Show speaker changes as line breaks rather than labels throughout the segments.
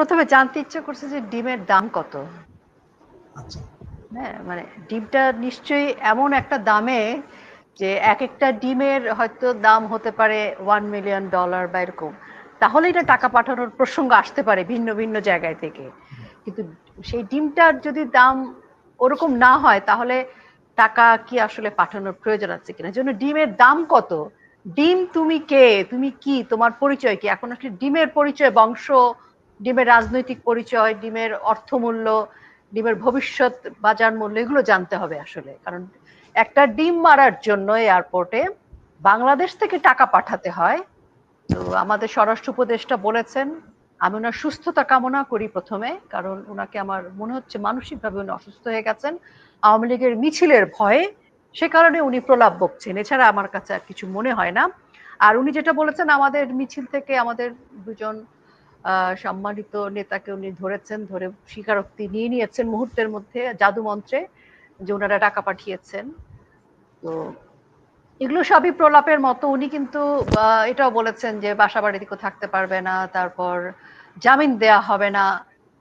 প্রথমে জানতে ইচ্ছে করছে যে ডিমের দাম কত।
আচ্ছা।
হ্যাঁ মানে ডিমটা নিশ্চয়ই এমন একটা দামে যে এক একটা ডিমের হয়তো দাম হতে পারে ওয়ান মিলিয়ন ডলার বা এরকম। তাহলে এটা টাকা পাঠানোর প্রসঙ্গ আসতে পারে ভিন্ন ভিন্ন জায়গায় থেকে। কিন্তু সেই ডিমটার যদি দাম ওরকম না হয় তাহলে টাকা কি আসলে পাঠানোর প্রয়োজন আছে কিনা? জন্য ডিমের দাম কত? ডিম তুমি কে? তুমি কি? তোমার পরিচয় কি? এখন আসলে ডিমের পরিচয় বংশ ডিমের রাজনৈতিক পরিচয়, ডিমের অর্থমূল্য, ডিমের ভবিষ্যৎ বাজার মূল্য, এগুলো জানতে হবে আসলে। কারণ একটা ডিম মারার জন্য এয়ারপোর্টে বাংলাদেশ থেকে টাকা পাঠাতে হয়। তো আমাদের স্বরাষ্ট্র উপদেষ্টা বলেছেন, আমি ওনার সুস্থতা কামনা করি প্রথমে, কারণ ওনাকে আমার মনে হচ্ছে মানসিকভাবে উনি অসুস্থ হয়ে গেছেন। আওয়ামী লীগের মিছিলের ভয়ে সে কারণে উনি প্রলাপ বকছেন। এছাড়া আমার কাছে আর কিছু মনে হয় না। আর উনি যেটা বলেছেন, আমাদের মিছিল থেকে আমাদের দুজন সম্মানিত নেতাকে উনি ধরেছেন, ধরে স্বীকারোক্তি নিয়ে নিয়েছেন মুহূর্তের মধ্যে জাদু মন্ত্রে যে ওনারা টাকা পাঠিয়েছেন। তো এগুলো সবই প্রলাপের মতো। উনি কিন্তু এটাও বলেছেন যে বাসা বাড়িতে থাকতে পারবে না, তারপর জামিন দেয়া হবে না।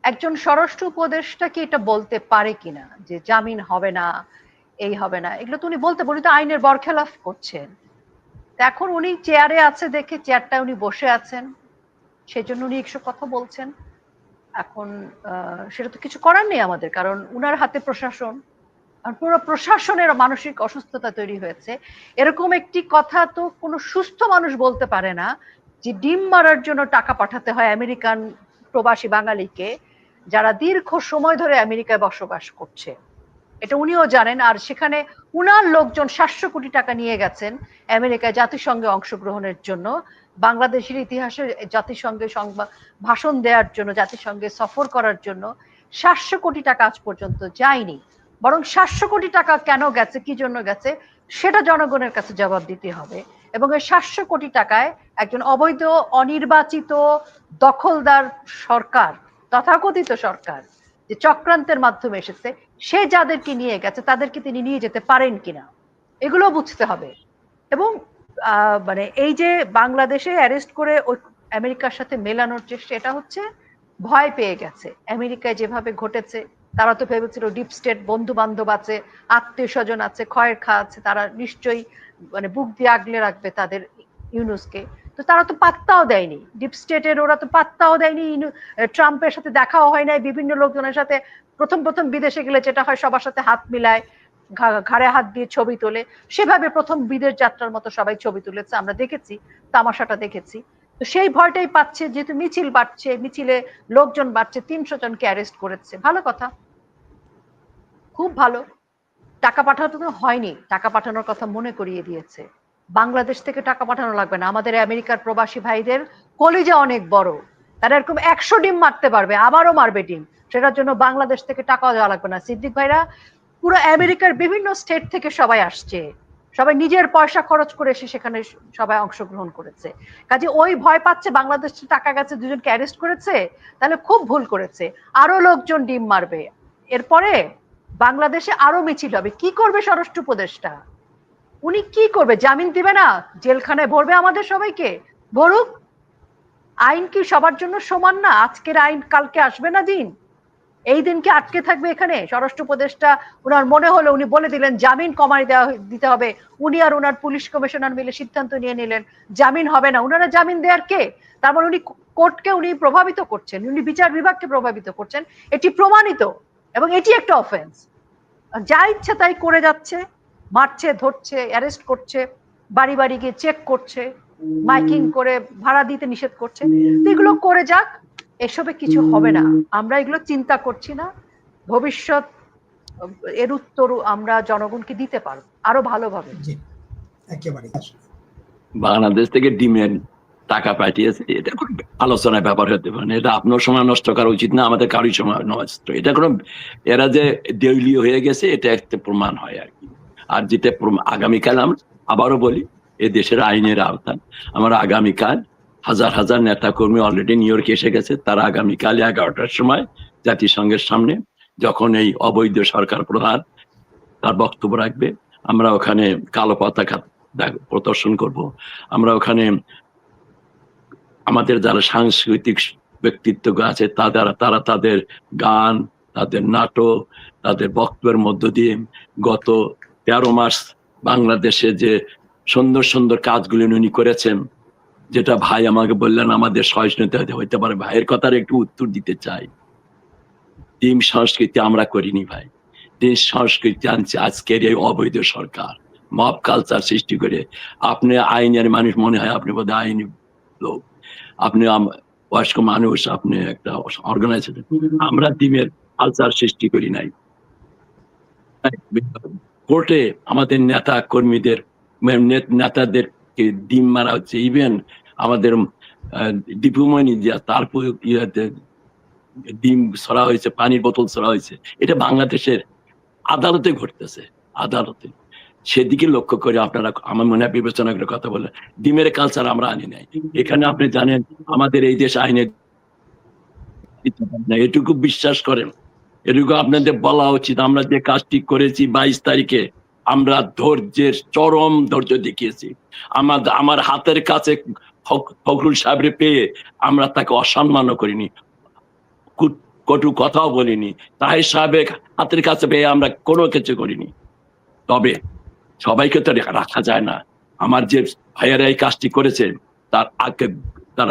একজন স্বরাষ্ট্র উপদেষ্টা কি এটা বলতে পারে কিনা? যে জামিন হবে না, এই হবে না, এগুলো তো উনি বলতে উনি তো আইনের বরখেলাফ করছেন। এখন উনি চেয়ারে আছে দেখে চেয়ারটা উনি বসে আছেন। সেজন্য উনি একশো কথা বলছেন। এখন সেটা তো কিছু করার নেই আমাদের, কারণ উনার হাতে প্রশাসন পুরো প্রশাসনের মানসিক অসুস্থতা তৈরি হয়েছে। এরকম একটি কথা তো কোনো সুস্থ মানুষ বলতে পারে না যে ডিম মারার জন্য টাকা পাঠাতে হয় আমেরিকান প্রবাসী বাঙালিকে, যারা দীর্ঘ সময় ধরে আমেরিকায় বসবাস করছে। এটা উনিও জানেন, আর সেখানে উনার লোকজন সাতশো কোটি টাকা নিয়ে গেছেন আমেরিকায় জাতিসংঘে অংশগ্রহণের জন্য। বাংলাদেশের ইতিহাসে জাতিসংঘে ভাষণ দেওয়ার জন্য, জাতিসংঘে সফর করার জন্য সাতশো কোটি টাকা আজ পর্যন্ত যায়নি। বরং সাতশো কোটি টাকা কেন গেছে, কি জন্য গেছে, সেটা জনগণের কাছে জবাব দিতে হবে। এবং এই সাতশো কোটি টাকায় একজন অবৈধ, অনির্বাচিত, দখলদার সরকার, তথাকথিত সরকার যে চক্রান্তের মাধ্যমে এসেছে, সে যাদেরকে নিয়ে গেছে, তাদেরকে তিনি নিয়ে যেতে পারেন কিনা, এগুলো বুঝতে হবে। এবং মানে এই যে বাংলাদেশে অ্যারেস্ট করে আমেরিকার সাথে মেলানোর চেষ্টা এটা হচ্ছে, ভয় পেয়ে গেছে। আমেরিকায় যেভাবে ঘটেছে, তারা তো ভেবেছিল ডিপ স্টেট বন্ধু বান্ধব আছে আত্মীয় স্বজন আছে, ক্ষয়ের খা আছে, তারা নিশ্চয়ই মানে বুক দিয়ে আগলে রাখবে তাদের ইউনুসকে। তো তারা তো পাত্তাও দেয়নি। ডিপ স্টেটের ওরা তো পাত্তাও দেয়নি। ট্রাম্পের সাথে দেখাও হয় নাই বিভিন্ন লোকজনের সাথে। প্রথম প্রথম বিদেশে গেলে যেটা হয় সবার সাথে হাত মিলায়। ঘাড়ে হাত দিয়ে ছবি তোলে। সেভাবে প্রথম বিদেশ যাত্রার মতো সবাই ছবি তুলেছে, আমরা দেখেছি, তামাশাটা দেখেছি। তো সেই ভয়টাই পাচ্ছে, যেহেতু মিছিল বাড়ছে, মিছিলে লোকজন বাড়ছে, তিনশো জনকে অ্যারেস্ট করেছে। ভালো কথা। খুব ভালো। টাকা পাঠানো তো হয়নি। টাকা পাঠানোর কথা মনে করিয়ে দিয়েছে। বাংলাদেশ থেকে টাকা পাঠানো লাগবে না। আমাদের আমেরিকার প্রবাসী ভাইদের কলিজা অনেক বড়। তারা এরকম একশো ডিম মারতে পারবে, আবারও মারবে ডিম। সেটার জন্য বাংলাদেশ থেকে টাকাও দেওয়া লাগবে না। সিদ্দিক ভাইরা পুরো আমেরিকার বিভিন্ন স্টেট থেকে সবাই আসছে। সবাই নিজের পয়সা খরচ করে এসে সেখানে সবাই অংশগ্রহণ করেছে। কাজে ওই ভয় পাচ্ছে বাংলাদেশ টাকা গেছে, দুজনকে অ্যারেস্ট করেছে, তাহলে খুব ভুল করেছে। আরও লোকজন ডিম মারবে। এরপরে বাংলাদেশে আরও মিছিল হবে। কি করবে স্বরাষ্ট্র উপদেষ্টা? উনি কি করবে? জামিন দিবে না? জেলখানায় ভরবে আমাদের সবাইকে? ভরুক? আইন কি সবার জন্য সমান না? আজকের আইন কালকে আসবে না দিন? এই দিন কি আটকে থাকবে এখানে? স্বরাষ্ট্র উপদেষ্টা উনার মনে হলো, উনি বলে দিলেন, জামিন কমাই দেওয়া দিতে হবে। উনি আর উনার পুলিশ কমিশনার মিলে সিদ্ধান্ত নিয়ে নিলেন, জামিন হবে না। উনারা জামিন দেওয়ার কে? তার মানে উনি কোর্টকে উনি প্রভাবিত করছেন, উনি বিচার বিভাগকে প্রভাবিত করছেন। এটি প্রমাণিত, এবং এটি একটা অফেন্স যা ইচ্ছে তাই করে যাচ্ছে, মারছে, ধরছে অ্যারেস্ট করছে, বাড়ি বাড়ি গিয়ে চেক করছে, মাইকিং করে ভাড়া দিতে নিষেধ করছে। এগুলো করে যাক এসবে কিছু হবে না। আমরা এগুলো চিন্তা করছি না। ভবিষ্যৎ এর উত্তর আমরা জনগণকে দিতে পারব আরও ভালোভাবে।
একেবারে
বাংলাদেশ থেকে ডিমের টাকা পাঠিয়েছে এটা কোনো আলোচনার ব্যাপার হতে পারে এটা আপনার সময় নষ্ট করা উচিত না আমাদের কারোর সময় নষ্ট। এটা কোনো এরা যে দেউলীয় হয়ে গেছে এটা একটা প্রমাণ হয় আর কি। আর যেটা আগামীকাল আমরা আবারও বলি এ দেশের আইনের আওতায়। আমরা আগামীকাল হাজার হাজার নেতা কর্মী অলরেডি নিউ ইয়র্কে এসে গেছে। তারা আগামীকাল এগারোটার সময় জাতিসংঘের সামনে যখন এই অবৈধ সরকার প্রধান তার বক্তব্য রাখবে। আমরা ওখানে কালো পতাকা প্রদর্শন করব। আমরা ওখানে আমাদের যারা সাংস্কৃতিক ব্যক্তিত্ব আছে, তাদের, তারা তাদের গান, তাদের নাটক, তাদের বক্তব্যের মধ্য দিয়ে গত তেরো মাস বাংলাদেশে যে সুন্দর সুন্দর কাজগুলি উনি করেছেন যেটা ভাই আমাকে বললেন, আমাদের সহিষ্ণুতা হইতে পারে। ভাইয়ের কথার একটু উত্তর দিতে চাই। টিম সংস্কৃতি আমরা করিনি ভাই। টিম সংস্কৃতি আনছে আজকের এই অবৈধ সরকার। মব কালচার সৃষ্টি করে আপনি আইনের মানুষ মনে হয় আপনি বোধ আইনি লোক। আপনি বয়স্ক মানুষ, আপনি একটা অর্গানাইজেশন আমরা টিমের কালচার সৃষ্টি করি নাই। কোর্টে আমাদের নেতা কর্মীদের মানে নে- ডিম মারা হচ্ছে ইভেন আমাদের দীপুমণি দিয়া তারপর ইয়াতে ডিম ছড়া হয়েছে, পানির বোতল ছড়া হয়েছে, এটা বাংলাদেশের আদালতে ঘটতেছে, আদালতে। সেদিকে লক্ষ্য করে আপনারা, আমার মনে হয় বিবেচনা করে কথা বলেন ডিমের কালচার আমরা আনি নাই। এখানে আপনি জানেন, আমাদের এই দেশ আইনে এটুকু বিশ্বাস করেন, এটুকু আপনাদের বলা উচিত, আমরা যে কাজটি করেছি বাইশ তারিখে আমরা ধৈর্যের চরম ধৈর্য দেখিয়েছি। আমার আমার হাতের কাছে ফখরুল সাহেবরে পেয়ে আমরা তাকে অসম্মানও করিনি। কটু কথাও বলিনি। তাই সাহেবের হাতের কাছে পেয়ে আমরা কোনো কিছু করিনি। তবে সবাইকে তো রাখা যায় না। আমার যে ভাইয়েরা এই কাজটি করেছে, তার আগে, তার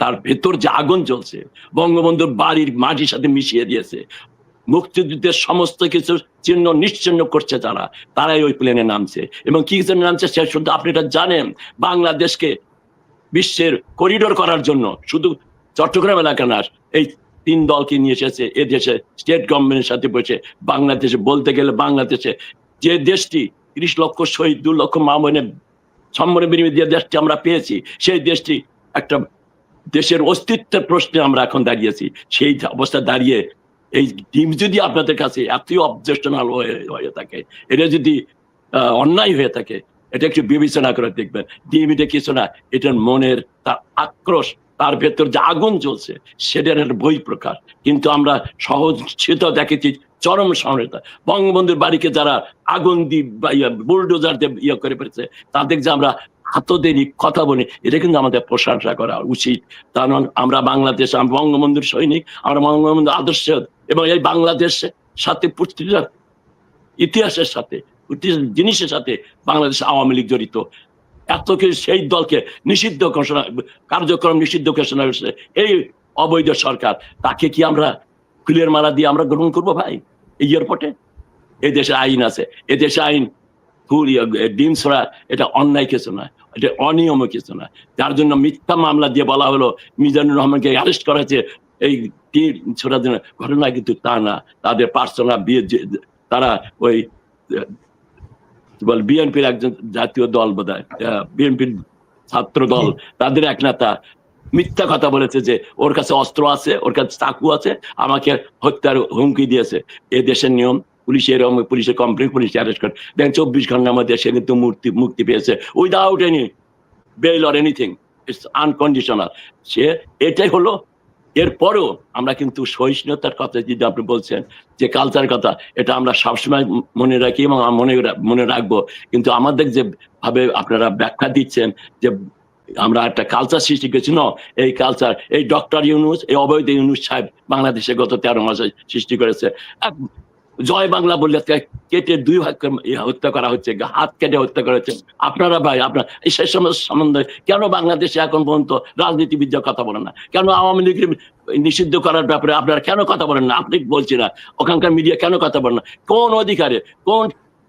তার ভেতর যে আগুন জ্বলছে, বঙ্গবন্ধুর বাড়ির মাটির সাথে মিশিয়ে দিয়েছে মুক্তিযুদ্ধের সমস্ত কিছু চিহ্ন নিশ্চিহ্ন করছে তারা। তারাই ওই প্লেনে নামছে। এবং কি জন্য নামছে সে শুধু আপনি এটা জানেন বাংলাদেশকে বিশ্বের করিডোর করার জন্য। শুধু চট্টগ্রাম এলাকা না, এই তিন দলকে নিয়ে এসেছে, এ দেশে স্টেট গভর্নমেন্টের সাথে বসে বাংলাদেশে বলতে গেলে বাংলাদেশে যে দেশটি তিরিশ লক্ষ শহীদ, দু লক্ষ মামনের সম্মানের বিনিময়ে যে দেশটি আমরা পেয়েছি, সেই দেশটি একটা দেশের অস্তিত্বের প্রশ্নে আমরা এখন দাঁড়িয়েছি। সেই অবস্থা দাঁড়িয়ে এই ডিম যদি আপনাদের কাছে এতই অবজেকশনাল হয়ে থাকে, এটা যদি অন্যায় হয়ে থাকে, এটা একটু বিবেচনা করে দেখবেন। ডিম এটা কিছু না এটার মনের তার আক্রোশ, তার ভেতর যে আগুন জ্বলছে, সেটার একটা বই প্রকাশ কিন্তু আমরা সহজ সেটা দেখেছি, চরম সমৃদ্ধ বঙ্গবন্ধুর বাড়িকে যারা আগুন দিয়ে বুলডোজার দিয়ে ইয়ে করে ফেলেছে, তাদের যে আমরা হাতদেরই কথা বলি, এটা কিন্তু আমাদের প্রশংসা করা উচিত। কারণ আমরা বাংলাদেশ, আমরা বঙ্গবন্ধুর সৈনিক, আমরা বঙ্গবন্ধুর আদর্শ, এবং এই বাংলাদেশের সাথে প্রতিটা ইতিহাসের সাথে জিনিসের সাথে বাংলাদেশ আওয়ামী লীগ জড়িত। এত কিছু সেই দলকে নিষিদ্ধ ঘোষণা, কার্যক্রম নিষিদ্ধ ঘোষণা করেছে এই অবৈধ সরকার। তাকে কি আমরা ফুলের মালা দিয়ে আমরা গ্রহণ করব ভাই? এই এয়ারপোর্টে? এই দেশে আইন আছে। এ দেশে আইন ডিম ছড়া, এটা অন্যায় কিছু না এটা অনিয়ম কিছু না যার জন্য মিথ্যা মামলা দিয়ে বলা হলো, মিজানুর রহমানকে অ্যারেস্ট করা হয়েছে, এই ছোড়ার জন্য ঘটনা কিন্তু তা না। তাদের বিয়ে তারা ওই বিএনপির একজন জাতীয় দল বোধ হয় বিএনপির ছাত্র দল, তাদের এক নেতা মিথ্যা কথা বলেছে যে, ওর কাছে অস্ত্র আছে, ওর কাছে চাকু আছে, আমাকে হত্যার হুমকি দিয়েছে। এ দেশের নিয়ম পুলিশের পুলিশের কমপ্লেন পুলিশ অ্যারেস্ট করে। দেখেন চব্বিশ ঘণ্টার মধ্যে সে কিন্তু মুক্তি মুক্তি পেয়েছে। Without any bail or anything it's unconditional সে এটাই হলো। এরপরেও আমরা কিন্তু সহিষ্ণুতার কথা যদি আপনি বলছেন, যে কালচার কথা, এটা আমরা সবসময় মনে রাখি এবং মনে মনে রাখব। কিন্তু আমাদের যে ভাবে আপনারা ব্যাখ্যা দিচ্ছেন, যে আমরা একটা কালচার সৃষ্টি করেছি না এই কালচার এই ডক্টর ইউনুস, এই অবৈধ ইউনুস সাহেব বাংলাদেশে গত তেরো মাসে সৃষ্টি করেছে। জয় বাংলা বললে কেটে দুই ভাগকে ইয়ে হত্যা করা হচ্ছে, হাত কেটে হত্যা করা হচ্ছে। আপনারা ভাই, আপনার সেই সমস্ত সম্বন্ধে কেন বাংলাদেশে এখন পর্যন্ত রাজনীতিবিদরা কথা বলেন না? কেন আওয়ামী লীগের নিষিদ্ধ করার ব্যাপারে আপনারা কেন কথা বলেন না? আপনি বলছি না, ওখানকার মিডিয়া কেন কথা বলেন না? কোন অধিকারে, কোন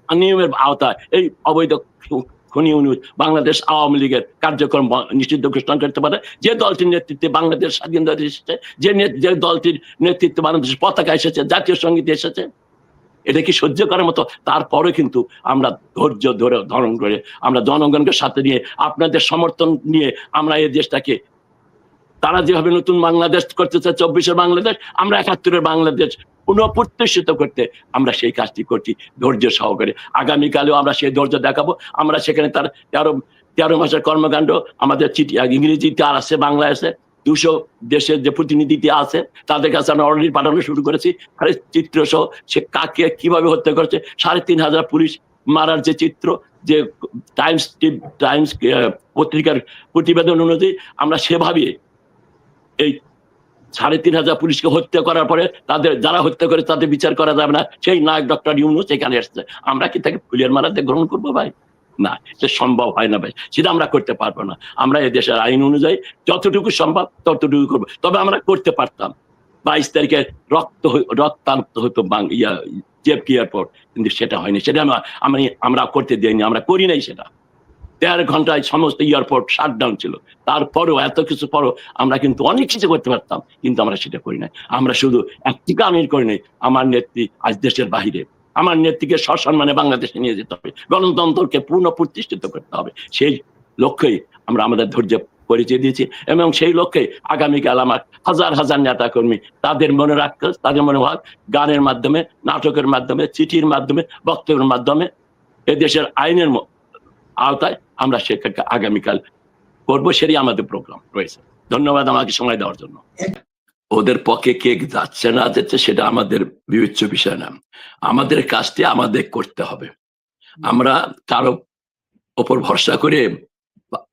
নিয়মের আওতায় এই অবৈধ খনি বাংলাদেশ আওয়ামী লীগের কার্যক্রম নিষিদ্ধ ঘোষণা করতে পারে? যে দলটির নেতৃত্বে বাংলাদেশ স্বাধীনতা এসেছে, যে যে দলটির নেতৃত্বে বাংলাদেশ পতাকা এসেছে, জাতীয় সংগীত এসেছে এটা কি সহ্য করার মতো তারপরে কিন্তু আমরা ধৈর্য ধরে ধারণ করে, আমরা জনগণকে সাথে নিয়ে, আপনাদের সমর্থন নিয়ে আমরা এই দেশটাকে, তারা যেভাবে নতুন বাংলাদেশ করতে চায়, চব্বিশের বাংলাদেশ, আমরা একাত্তরের বাংলাদেশ পুনঃপ্রতিষ্ঠিত করতে আমরা সেই কাজটি করছি ধৈর্য সহকারে। আগামীকালেও আমরা সেই ধৈর্য দেখাবো। আমরা সেখানে তার তেরো তেরো মাসের কর্মকাণ্ড, আমাদের চিঠি ইংরেজিতে আর আছে বাংলা আছে। দুশো দেশের যে প্রতিনিধিতে আছে, তাদের কাছে আমরা অলরেডি পাঠানো শুরু করেছি। আরে চিত্র সহ সে কাকে কীভাবে হত্যা করেছে, সাড়ে তিন হাজার পুলিশ মারার যে চিত্র, যে টাইমস টাইমস পত্রিকার প্রতিবেদন অনুযায়ী আমরা সেভাবে এই সাড়ে তিন হাজার পুলিশকে হত্যা করার পরে তাদের যারা হত্যা করে তাদের বিচার করা যাবে না। সেই নায়ক ডক্টর ইউনুস এখানে এসছে। আমরা কি তাকে ফুলের মারাতে গ্রহণ করব ভাই? না সে সম্ভব হয় না ভাই। সেটা আমরা করতে পারব না। আমরা দেশের আইন অনুযায়ী যতটুকু সম্ভব ততটুকু করব। তবে আমরা করতে পারতাম। বাইশ তারিখে রক্ত রক্তান্ত হতো ইয়া জেপকি এয়ারপোর্ট। কিন্তু সেটা হয়নি। সেটা আমরা আমি, আমরা করতে দিইনি, আমরা করি নাই সেটা। দেড় ঘন্টায় সমস্ত এয়ারপোর্ট শাটডাউন ছিল। তারপরেও এত কিছু পরও আমরা কিন্তু অনেক কিছু করতে পারতাম, কিন্তু আমরা সেটা করি নাই। আমরা শুধু একটি কামের করি নাই। আমার নেত্রী আজ দেশের বাহিরে। আমার নেত্রীকে সসম্মানে বাংলাদেশে নিয়ে যেতে হবে। গণতন্ত্রকে পূর্ণ প্রতিষ্ঠিত করতে হবে। সেই লক্ষ্যেই আমরা আমাদের ধৈর্য পরিচয় দিয়েছি এবং সেই লক্ষ্যে আগামীকাল আমার হাজার হাজার নেতা কর্মী তাদের মনে রাখতে তাদের মনে ভাব গানের মাধ্যমে, নাটকের মাধ্যমে, চিঠির মাধ্যমে, বক্তব্যের মাধ্যমে এদেশের আইনের আওতায় আমরা সেটাকে আগামীকাল করব সেটাই আমাদের প্রোগ্রাম রয়েছে। ধন্যবাদ আমাকে সময় দেওয়ার জন্য। ওদের পক্ষে কে যাচ্ছে না যাচ্ছে সেটা আমাদের বিবেচ্য বিষয় না। আমাদের কাজটি আমাদের করতে হবে। আমরা কারও ওপর ভরসা করে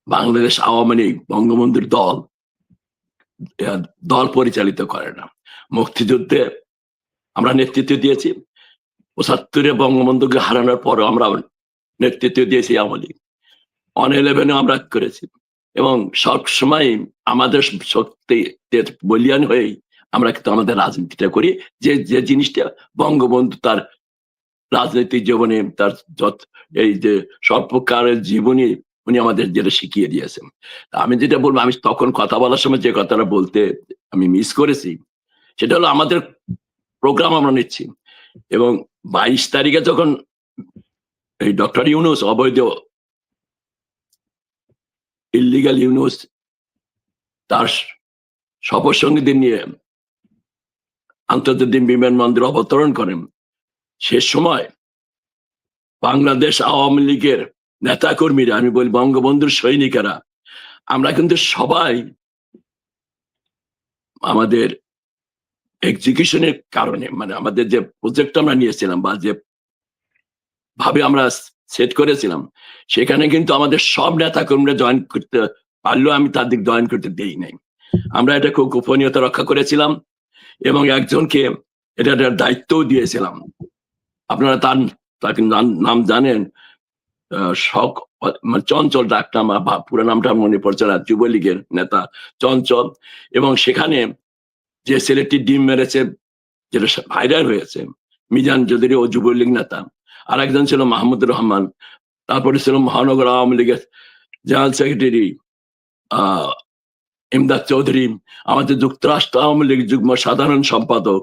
বাংলাদেশ আওয়ামী লীগ বঙ্গবন্ধুর দল দল পরিচালিত করে না। মুক্তিযুদ্ধে আমরা নেতৃত্ব দিয়েছি। পঁচাত্তরে বঙ্গবন্ধুকে হারানোর পরও আমরা নেতৃত্ব দিয়েছি আওয়ামী লীগ। অন ইলেভেনে আমরা করেছি। এবং সব সময় আমাদের শক্তি বলিয়ান হয়েই আমরা কিন্তু আমাদের রাজনীতিটা করি, যে যে জিনিসটা বঙ্গবন্ধু তার রাজনৈতিক জীবনে তার যত এই যে স্বল্পকালের জীবনী উনি আমাদের যেটা শিখিয়ে দিয়েছেন। আমি যেটা বলব, আমি তখন কথা বলার সময় যে কথাটা বলতে আমি মিস করেছি, সেটা হলো আমাদের প্রোগ্রাম আমরা নিচ্ছি এবং বাইশ তারিখে যখন এই ডক্টর ইউনুস অবৈধ ইলিগাল ইউনুস তার সফর সঙ্গীদের নিয়ে আন্তর্জাতিক বিমানবন্দরে অবতরণ করেন সে সময় বাংলাদেশ আওয়ামী লীগের নেতা কর্মীরা আমি বলি বঙ্গবন্ধুর সৈনিকেরা আমরা কিন্তু সবাই আমাদের এক্সিকিউশনের কারণে মানে আমাদের যে প্রজেক্ট আমরা নিয়েছিলাম বা যে ভাবে আমরা সেট করেছিলাম। সেখানে কিন্তু আমাদের সব নেতা কর্মীরা জয়েন করতে পারলেও আমি তাদের জয়েন করতে দেই নাই। আমরা এটা খুব গোপনীয়তা রক্ষা করেছিলাম এবং একজনকে এটা দায়িত্বও দিয়েছিলাম। আপনারা তার তাকে নাম- জানেন শখ মানে চঞ্চল ডাকনাম বা পুরো নামটা মনে পড়ছে না, যুবলীগের নেতা চঞ্চল এবং সেখানে যে ছেলেটি ডিম মেরেছে, যেটা ভাইরাল হয়েছে, মিজান চৌধুরী ও যুবলীগ নেতা আর একজন ছিল মাহমুদ রহমান, তারপরে ছিল মহানগর আওয়ামী লীগের জেনারেল সেক্রেটারি ইমদাদ চৌধুরী, আমাদের যুক্তরাষ্ট্র আওয়ামী লীগ যুগ্ম সাধারণ সম্পাদক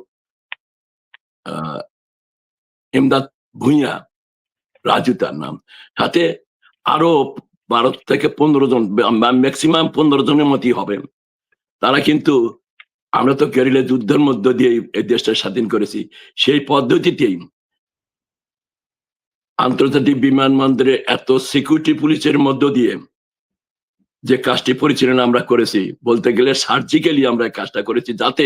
ইমদাদ ভুঁইয়া, রাজু তার নাম। সাথে আরও বারো থেকে পনেরো জন ম্যাক্সিমাম পনেরো জনের মতই হবে তারা কিন্তু, আমরা তো কেরিলে যুদ্ধের মধ্য দিয়ে এই দেশটা স্বাধীন করেছি। সেই পদ্ধতিতেই আন্তর্জাতিক বিমানবন্দরে এত সিকিউরিটি পুলিশের মধ্য দিয়ে যে কাজটি পরিচালনা আমরা করেছি, বলতে গেলে সার্জিক্যালি আমরা কাজটা করেছি যাতে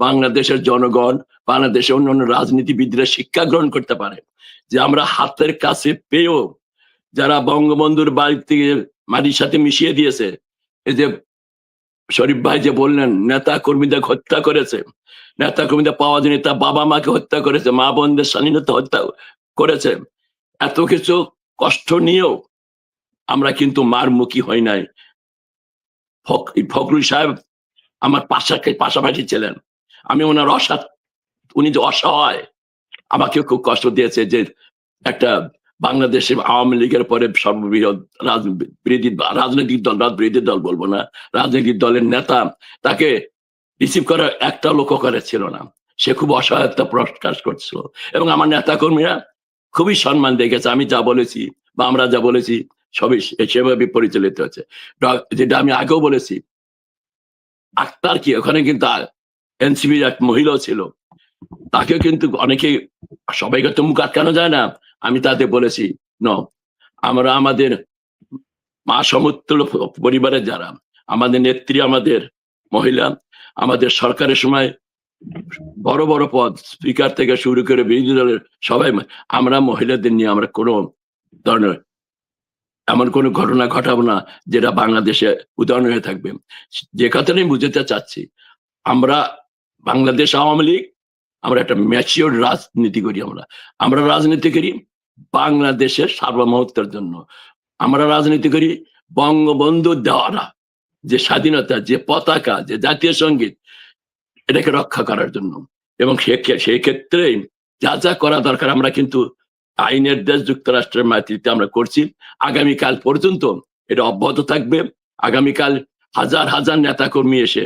বাংলাদেশের জনগণ, বাংলাদেশের অন্যান্য রাজনীতিবিদরা শিক্ষা গ্রহণ করতে পারে। যে আমরা হাতের কাছে পেয়েও যারা বঙ্গবন্ধুর বাড়ি থেকে মাটির সাথে মিশিয়ে দিয়েছে, এই যে শরীফ ভাই যে বললেন, নেতা কর্মীদের হত্যা করেছে, নেতা কর্মীদের পাওয়া যায়নি, তার বাবা মাকে হত্যা করেছে মা বোনদের স্বাধীনতা হত্যা করেছে এত কিছু কষ্ট নিয়েও আমরা কিন্তু মার মুখী হই নাই। ফখরুল সাহেব আমার পাশাকে পাশাপাশি ছিলেন। আমি ওনার অসা, উনি যে অসহায় আমাকে খুব কষ্ট দিয়েছে যে একটা বাংলাদেশে আওয়ামী লীগের পরে সর্ববৃহৎ বিরোধী রাজনৈতিক দল বিরোধী দল বলব না, রাজনৈতিক দলের নেতা, তাকে রিসিভ করার একটা লোক করে ছিল না। সে খুব অসহায়তা প্রকাশ করছিল। এবং আমার নেতা কর্মীরা খুবই সম্মান দেখেছে। আমি যা বলেছি বা আমরা যা বলেছি সবই সেভাবে পরিচালিত হচ্ছে। যেটা আমি আগেও বলেছি, আক্তার কি? ওখানে কিন্তু এনসিবির এক মহিলাও ছিল। তাকেও কিন্তু অনেকে সবাইকে তো মুখ আটকানো যায় না। আমি তাতে বলেছি, ন, আমরা আমাদের মা সমতুল্য পরিবারের যারা, আমাদের নেত্রী আমাদের মহিলা, আমাদের সরকারের সময় বড় বড় পদ স্পিকার থেকে শুরু করে বিরোধী দলের সবাই আমরা মহিলাদের নিয়ে আমরা কোনো ধরনের এমন কোনো ঘটনা ঘটাবো না, যেটা বাংলাদেশে উদাহরণ হয়ে থাকবে। যে কথাটাই বুঝতে চাচ্ছি, আমরা বাংলাদেশ আওয়ামী লীগ, আমরা একটা ম্যাচিওর রাজনীতি করি আমরা। আমরা রাজনীতি করি বাংলাদেশের সার্বভৌমত্বের জন্য। আমরা রাজনীতি করি বঙ্গবন্ধু দেওয়ারা যে স্বাধীনতা, যে পতাকা, যে জাতীয় সংগীত এটাকে রক্ষা করার জন্য। এবং সেই ক্ষেত্রে যা যা করা দরকার আমরা কিন্তু আইনের দেশ যুক্তরাষ্ট্রের মাতৃত্বে আমরা করছি। আগামীকাল পর্যন্ত এটা অব্যাহত থাকবে। আগামীকাল হাজার হাজার নেতা কর্মী এসে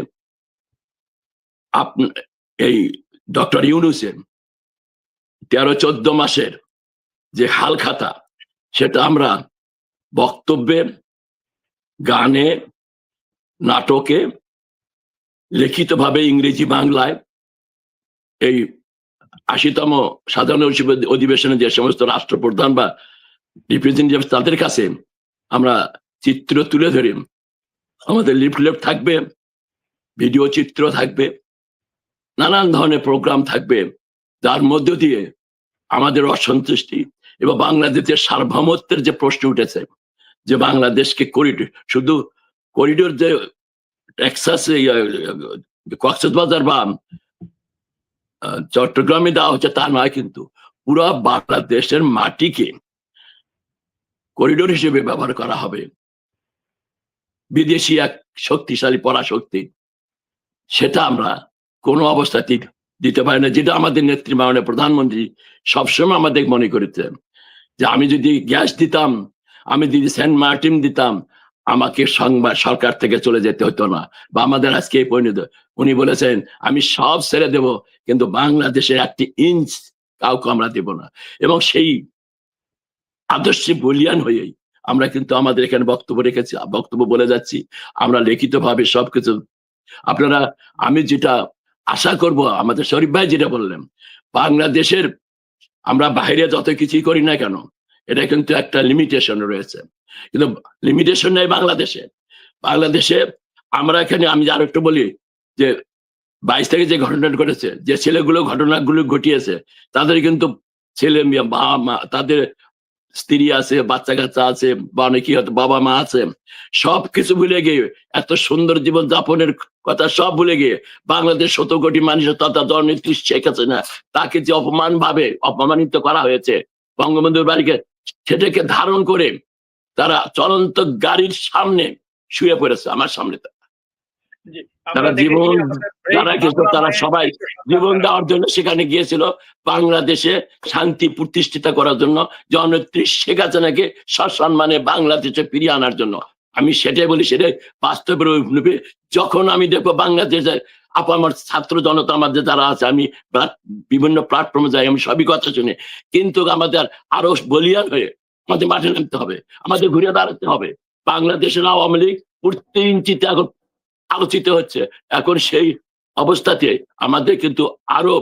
এই ডক্টর ইউনুসের তেরো, চোদ্দ মাসের যে হালখাতা সেটা আমরা বক্তব্যে, গানে, নাটকে লিখিতভাবে ইংরেজি বাংলায় এই আশিতম সাধারণ অধিবে- অধিবেশনে যে সমস্ত রাষ্ট্রপ্রধান বা রিপ্রেজেন্টেটিভ তাদের কাছে আমরা চিত্র তুলে ধরি। আমাদের লিফলেট থাকবে ভিডিও চিত্র থাকবে, নানান ধরনের প্রোগ্রাম থাকবে। যার মধ্য দিয়ে আমাদের অসন্তুষ্টি এবং বাংলাদেশের সার্বভৌমত্বের যে প্রশ্ন উঠেছে, যে বাংলাদেশকে করিডোর, শুধু করিডোর যে টেক্সাস কক্সবাজার বা চট্টগ্রামে দেওয়া হচ্ছে তা নয় কিন্তু পুরো বাংলাদেশের মাটিকে করিডোর হিসেবে ব্যবহার করা হবে। বিদেশি এক শক্তিশালী পরাশক্তি, সেটা আমরা কোনো অবস্থাতেই দিতে পারি না, যেটা আমাদের নেত্রী মাননীয় প্রধানমন্ত্রী সবসময় আমাদের মনে করেছে যে আমি যদি গ্যাস দিতাম, আমি যদি সেন্ট মার্টিন দিতাম আমাকে সংবাদ সরকার থেকে চলে যেতে হতো না। বা আমাদের আজকে এই পরিণত, উনি বলেছেন, আমি সব ছেড়ে দেব, কিন্তু বাংলাদেশের একটি ইঞ্চ কাউকে আমরা দেব না। এবং সেই আদর্শে বলিয়ান হয়েই আমরা কিন্তু আমাদের এখানে বক্তব্য রেখেছি, বক্তব্য বলে যাচ্ছি। আমরা লিখিত ভাবে সবকিছু। আপনারা, আমি যেটা আশা করব, আমাদের শরীফ ভাই যেটা বললেন, বাংলাদেশের আমরা বাইরে যত কিছুই করি না কেন, এটা কিন্তু একটা লিমিটেশন রয়েছে। কিন্তু লিমিটেশন নেই বাংলাদেশে বাংলাদেশে আমরা এখানে, আমি আর একটু বলি যে, বাইশ থেকে যে ঘটনাটা ঘটেছে, যে ছেলেগুলো ঘটনাগুলো ঘটিয়েছে, তাদের কিন্তু ছেলে বাবা, মা, তাদের স্ত্রী আছে বাচ্চা কাচ্চা আছে, বা অনেকে হয়তো বাবা, মা আছে সব কিছু ভুলে গিয়ে, এত সুন্দর জীবন যাপনের কথা সব ভুলে গিয়ে, বাংলাদেশ শত কোটি মানুষের তথা জননেত্রী শেখ হাসিনা, তাকে যে অপমান ভাবে অপমানিত করা হয়েছে, বঙ্গবন্ধুর বাড়িকে, সেটাকে ধারণ করে তারা চলন্ত গাড়ির সামনে শুয়ে পড়েছে আমার সামনে তারা। জীবন তারা কিন্তু তারা সবাই জীবন দেওয়ার জন্য সেখানে গিয়েছিল বাংলাদেশে শান্তি প্রতিষ্ঠিত করার জন্য জননেত্রী শেখ হাসিনাকে সসম্মানে বাংলাদেশে ফিরিয়ে আনার জন্য। আমি সেটাই বলি সেটাই বাস্তবের রূপে। যখন আমি দেখব বাংলাদেশে আপা আমার ছাত্র জনতা আমাদের যারা আছে আমি বিভিন্ন প্ল্যাটফর্মে যাই আমি সবই কথা শুনি। কিন্তু আমাদের আরও বলিয়ান হয়ে আমাদের মাঠে নামতে হবে, আমাদের ঘুরে দাঁড়াতে হবে। বাংলাদেশের আওয়ামী লীগ প্রতি এখন আলোচিত হচ্ছে। এখন সেই অবস্থাতে আমাদের কিন্তু আরও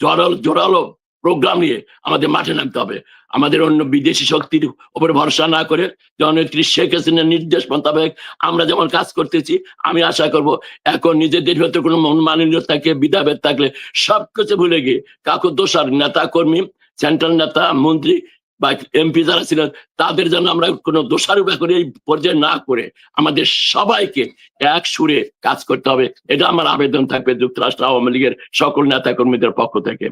জোরালো জোরালো প্রোগ্রাম নিয়ে আমাদের মাঠে নামতে হবে। আমাদের অন্য বিদেশি শক্তির উপরে ভরসা না করে জননেত্রী শেখ হাসিনার নির্দেশ মোতাবেক আমরা যেমন কাজ করতেছি, আমি আশা করব এখন নিজেদের ভেতরে কোনো মন মালিন্য থাকে বিধাভেদ থাকলে সবকিছু ভুলে গিয়ে কাকু দোষার নেতা কর্মী সেন্ট্রাল নেতা, মন্ত্রী বা এমপি যারা ছিলেন, তাদের জন্য আমরা কোনো দোষারোপ করে এই পর্যায়ে না করে আমাদের সবাইকে এক সুরে কাজ করতে হবে। এটা আমার আবেদন থাকবে যুক্তরাষ্ট্র আওয়ামী লীগের সকল নেতা কর্মীদের পক্ষ থেকে।